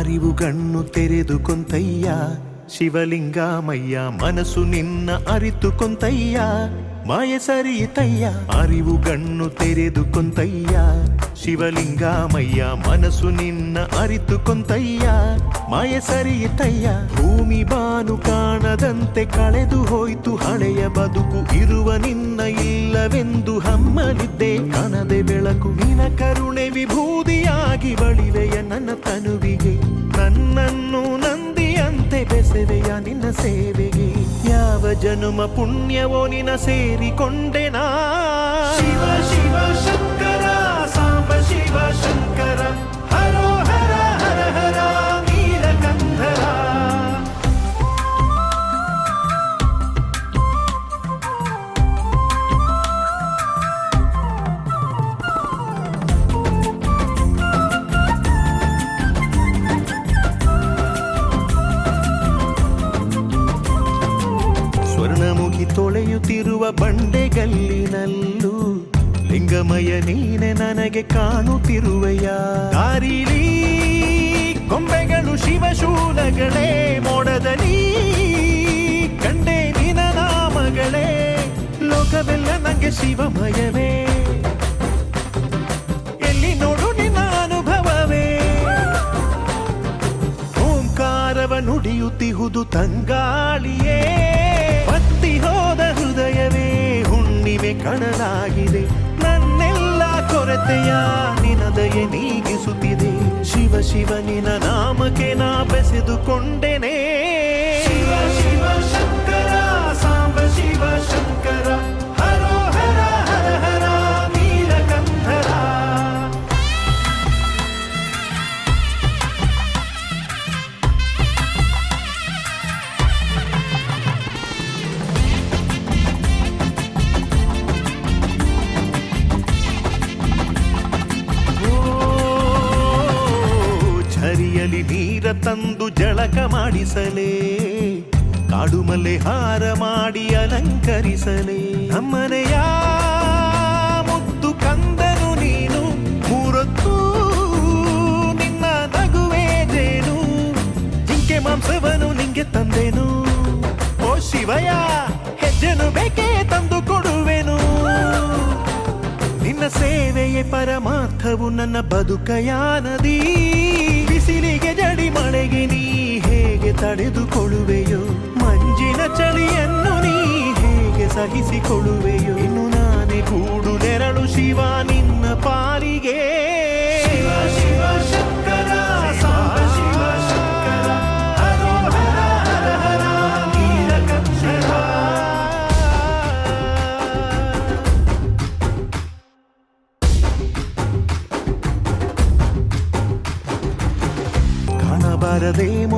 ಅರಿವು ಕಣ್ಣು ತೆರೆದು ಕೊಂತಯ್ಯ. ಶಿವಲಿಂಗಾಮಯ್ಯ, ಮನಸ್ಸು ನಿನ್ನ ಅರಿತು ಕೊಂತಯ್ಯ. ಮಾಯ ಸರಿಯಿತಯ್ಯ ಅರಿವು ಕಣ್ಣು ತೆರೆದು ಕೊಂತಯ್ಯ. ಶಿವಲಿಂಗಾಮಯ್ಯ, ಮನಸ್ಸು ನಿನ್ನ ಅರಿತು ಕೊಂತಯ್ಯ. ಮಾಯ ಸರಿಯಿತಯ್ಯ ಭೂಮಿ ಬಾನು ಕಾಣದಂತೆ ಕಳೆದು ಹೋಯ್ತು. ಹಳೆಯ ಬದುಕು ಇರುವ ನಿನ್ನ ಇಲ್ಲವೆಂದು ಹಮ್ಮಲಿದ್ದೆ. ಕಣದೆ ಬೆಳಕು ನಿನ ಕರುಣೆ ವಿಭೂದಿಯಾಗಿ ಬಳಿವೆಯ ನನ್ನ ತನುವಿಗೆ. ಜನುಮ ಪುಣ್ಯವೋ ನಿನ ಸೇರಿಕೊಂಡೆನಾ ಶಿವ ಶಿವ ಶಂಕರ ಸಾಂಬ ಶಿವ ಶಂಕರ ತೊಳೆಯುತ್ತಿರುವ ಬಂಡೆಗಲ್ಲಿನಲ್ಲೂ ಲಿಂಗಮಯ ನೀನೆ ನನಗೆ ಕಾಣುತ್ತಿರುವೆಯ. ದಾರಿಲಿ ಕೊಂಬೆಗಳು ಶಿವಶೂಲಗಳೇ, ಮೋಡದಲ್ಲಿ ಕಂಡೆ ನಿನ ನಾಮಗಳೇ, ಲೋಕವೆಲ್ಲ ನನಗೆ ಶಿವಮಯವೇ. ಎಲ್ಲಿ ನೋಡು ನಿನ್ನ ಅನುಭವವೇ. ಓಂಕಾರವ ನುಡಿಯುತ್ತಿಹುದು ತಂಗಾಳಿಯೇ. ಬತ್ತಿ ಹೋದ ಕಣಲಾಗಿದೆ. ನನ್ನೆಲ್ಲ ಕೊರತೆಯ ನಿನದಯೆ ನೀಗಿಸುತ್ತಿದೆ. ಶಿವ ಶಿವನಿನ ನಾಮಕ್ಕೆ ನಾ ಬೆಸೆದುಕೊಂಡೆನೇ. ಶಿವ ಶಿವ ತಂದು ಜಳಕ ಮಾಡಿಸಲೇ. ಕಾಡುಮಲೆ ಹಾರ ಮಾಡಿ ಅಲಂಕರಿಸಲೇ. ನಮ್ಮನೆಯ ಮುದ್ದು ಕಂದನು ನೀನು, ಮೂರೊತ್ತು ನಿನ್ನ ನಗುವೆ ಜೇನು. ಜಿಂಕೆ ಮಾಂಸವನು ನಿಂಗೆ ತಂದೆನು. ಓ ಶಿವಯ ಹೆಜ್ಜೆನು ಬೇಕೇ ತಂದು ಕೊಡುವೆನು. ನಿನ್ನ ಸೇವೆಯೇ ಪರಮಾರ್ಥವು ನನ್ನ ಬದುಕಯಾನದಿ. ತಡೆದುಕೊಳ್ಳುವೆಯೋ ಮಂಜಿನ ಚಳಿಯನ್ನು ನೀ ಹೇಗೆ ಸಹಿಸಿಕೊಳ್ಳುವೆಯೋ? ಇನ್ನು ನಾನೇ ಕೂಡು ನೆರಳು ಶಿವ ನಿನ್ನ ಪಾಲಿಗೆ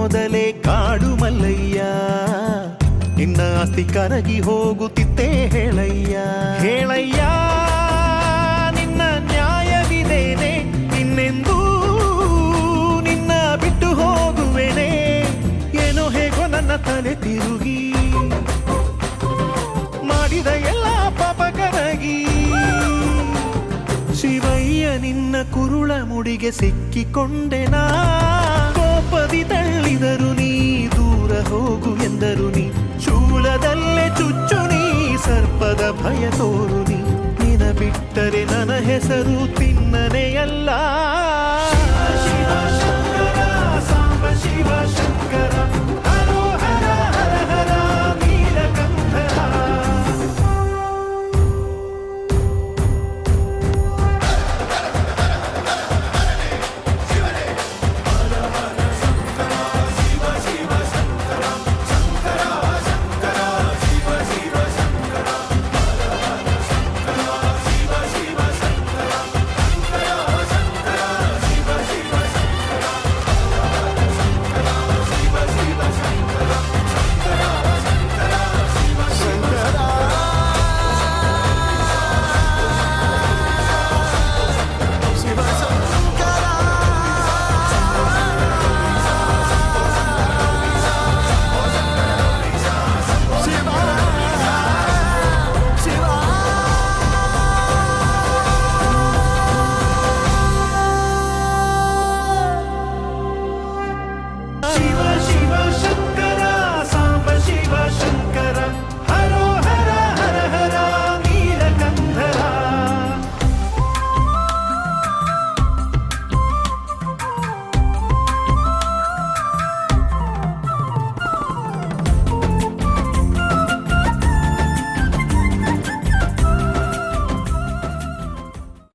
ಮೊದಲೇ ಕಾಡು ಮಲ್ಲಯ್ಯ. ನಿನ್ನ ಆಸ್ತಿ ಕರಗಿ ಹೋಗುತ್ತಿತ್ತೆ ಹೇಳಯ್ಯ. ಹೇಳಯ್ಯ, ನಿನ್ನ ನ್ಯಾಯವಿದೇನೆ, ಇನ್ನೆಂದೂ ನಿನ್ನ ಬಿಟ್ಟು ಹೋಗುವೆನೆ. ಏನೋ ಹೇಗೋ ನನ್ನ ತಲೆ ತಿರುಗಿ. ಮಾಡಿದ ಎಲ್ಲ ಪಾಪ ಕರಗಿ. ಶಿವಯ್ಯ ನಿನ್ನ ಕುರುಳ ಮುಡಿಗೆ ಸಿಕ್ಕಿಕೊಂಡೆನಾ ಕೋಪದಿ ತಳ್ಳಿದರು, ನೀ ದೂರ ಹೋಗು ಎಂದರು ನೀ. ಶೂಲದಲ್ಲೇ ಚುಚ್ಚು ನೀ, ಸರ್ಪದ ಭಯ ತೋರು ನೀ. ನಿನ ಬಿಟ್ಟರೆ ನನ್ನ ಹೆಸರು ತಿನ್ನನೆಯಲ್ಲ.